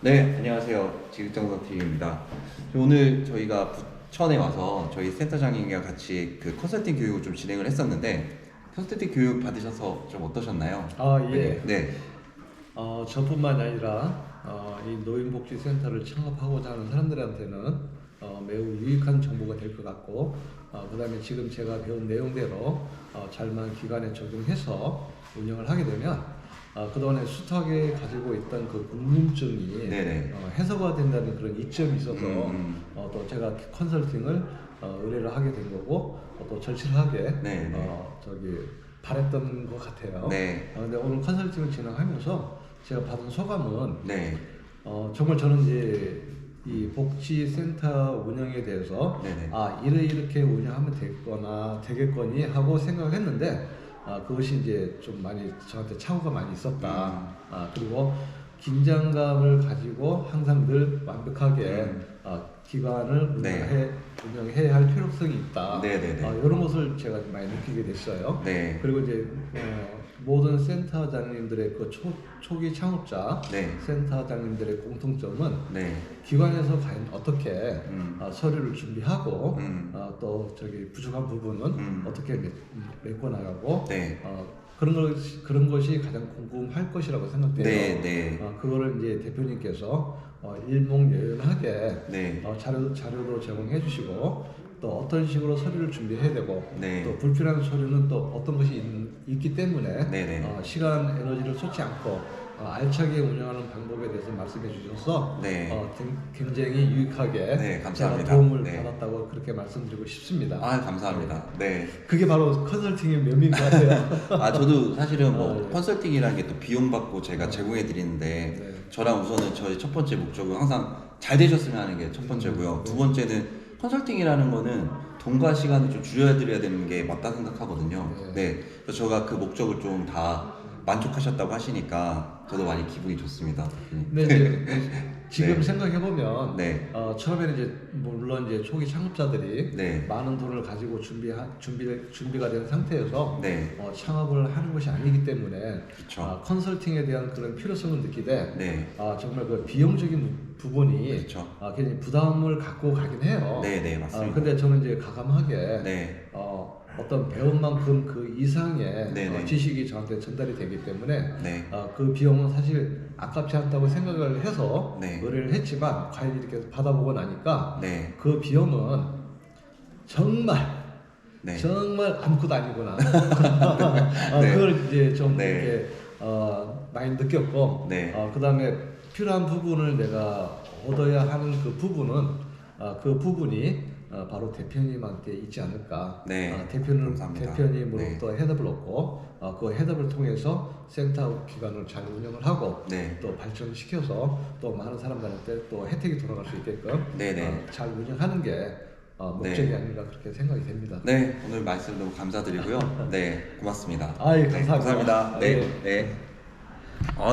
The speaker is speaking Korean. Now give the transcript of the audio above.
네, 안녕하세요. 지극정성TV입니다. 오늘 저희가 부천에 와서 저희 센터장님과 같이 그 컨설팅 교육을 좀 진행을 했었는데 컨설팅 교육 받으셔서 좀 어떠셨나요? 아 예. 네, 어, 저뿐만 아니라 어, 이 노인복지센터를 창업하고자 하는 사람들한테는 유익한 정보가 될 것 같고 어, 그 다음에 지금 제가 배운 내용대로 어, 잘만 기관에 적용해서 운영을 하게 되면 어, 그동안에 숱하게 가지고 있던 그 궁금증이 네네. 어, 해소가 된다는 그런 이점이 있어서 음. 어, 또 제가 컨설팅을 어, 의뢰를 하게 된 거고 어, 또 절실하게 네네. 어, 저기 바랬던 것 같아요. 네, 아, 근데 오늘 컨설팅을 진행하면서 제가 받은 소감은 네, 어, 정말 저는 이제 이 복지센터 운영에 대해서 네네. 아 이래 이렇게 운영하면 되거나 되겠거니 하고 생각을 했는데 아, 그것이 이제 좀 많이 저한테 착오가 많이 있었다. 음. 아, 그리고 긴장감을 가지고 항상 늘 완벽하게 음. 아, 기관을 네. 운영해, 필요성이 있다. 네네네. 아, 이런 것을 제가 많이 느끼게 됐어요. 네, 그리고 이제 어, 모든 센터장님들의 그 초, 초기 창업자 네, 센터장님들의 공통점은 네, 기관에서 과연 어떻게 음. 어, 서류를 준비하고 음. 어, 또 저기 부족한 부분은 음. 어떻게 메, 메꿔 나가고 네, 어, 그런 것이 그런 것이 가장 궁금할 것이라고 생각돼요. 네, 네, 어, 그거를 이제 대표님께서 어, 일목요연하게 네, 어, 자료 자료도 제공해 주시고 또 어떤 식으로 서류를 준비해야 되고 네. 또 불필요한 서류는 또 어떤 것이 있, 기 때문에 네 네. 어, 시간 에너지를 쏟지 않고 어, 알차게 운영하는 방법에 대해서 말씀해 주셔서 네. 어, 된- 굉장히 유익하게 네, 감사합니다. 도움을 네. 받았다고 그렇게 말씀드리고 싶습니다. 아 감사합니다. 네. 그게 바로 컨설팅의 묘미인 것 같아요. 아 저도 사실은 뭐 아, 예. 컨설팅이라는 게 또 비용 받고 제가 제공해 드리는데 네. 저랑 우선은 저희 첫 번째 목적은 항상 잘 되셨으면 하는 게 첫 번째고요. 두 번째는 컨설팅이라는 거는 돈과 시간을 좀 줄여 드려야 되는 게 맞다 생각하거든요. 네. 네. 그래서 제가 그 목적을 좀 다 만족하셨다고 하시니까 저도 많이 기분이 좋습니다. 근데 이제 지금 네. 생각해 보면 네. 어, 처음에는 이제 물론 이제 초기 창업자들이 네. 많은 돈을 가지고 준비 준비 준비가 된 상태에서 네. 어, 창업을 하는 것이 아니기 때문에. 아, 컨설팅에 대한 그런 필요성을 느끼되 네. 아, 정말 그 비용적인 부- 부분이. 아, 굉장히 부담을 갖고 가긴 해요. 네, 네, 맞습니다. 아, 근데 저는 이제 가감하게 네. 어, 어떤 배운 만큼 그 이상의 네, 네. 어, 지식이 저한테 전달이 되기 때문에 네. 어, 그 비용은 사실 아깝지 않다고 생각을 해서 네. 의뢰를 했지만 과연 이렇게 받아보고 나니까 네. 그 비용은 정말 네. 정말 아무것도 아니구나. 어, 네. 그걸 이제 좀 네. 이렇게 어, 많이 느꼈고, 네. 어, 그 다음에 필요한 부분을 내가 얻어야 하는 그 부분은 어, 그 부분이 어, 바로 대표님한테 있지 않을까. 네. 어, 대표님 감사합니다. 대표님으로부터 헤드를 얻고 어, 그 헤드를 통해서 센터 기관을 잘 운영을 하고 네. 또 발전시켜서 또 많은 사람들한테 또 혜택이 돌아갈 수 있게끔 네네. 어, 잘 운영하는 게 어, 목적이 네. 아닌가 그렇게 생각이 됩니다. 네, 오늘 말씀 너무 감사드리고요. 네, 고맙습니다. 아이, 네, 감사합니다. 감사합니다. 네, 네. 네. 어,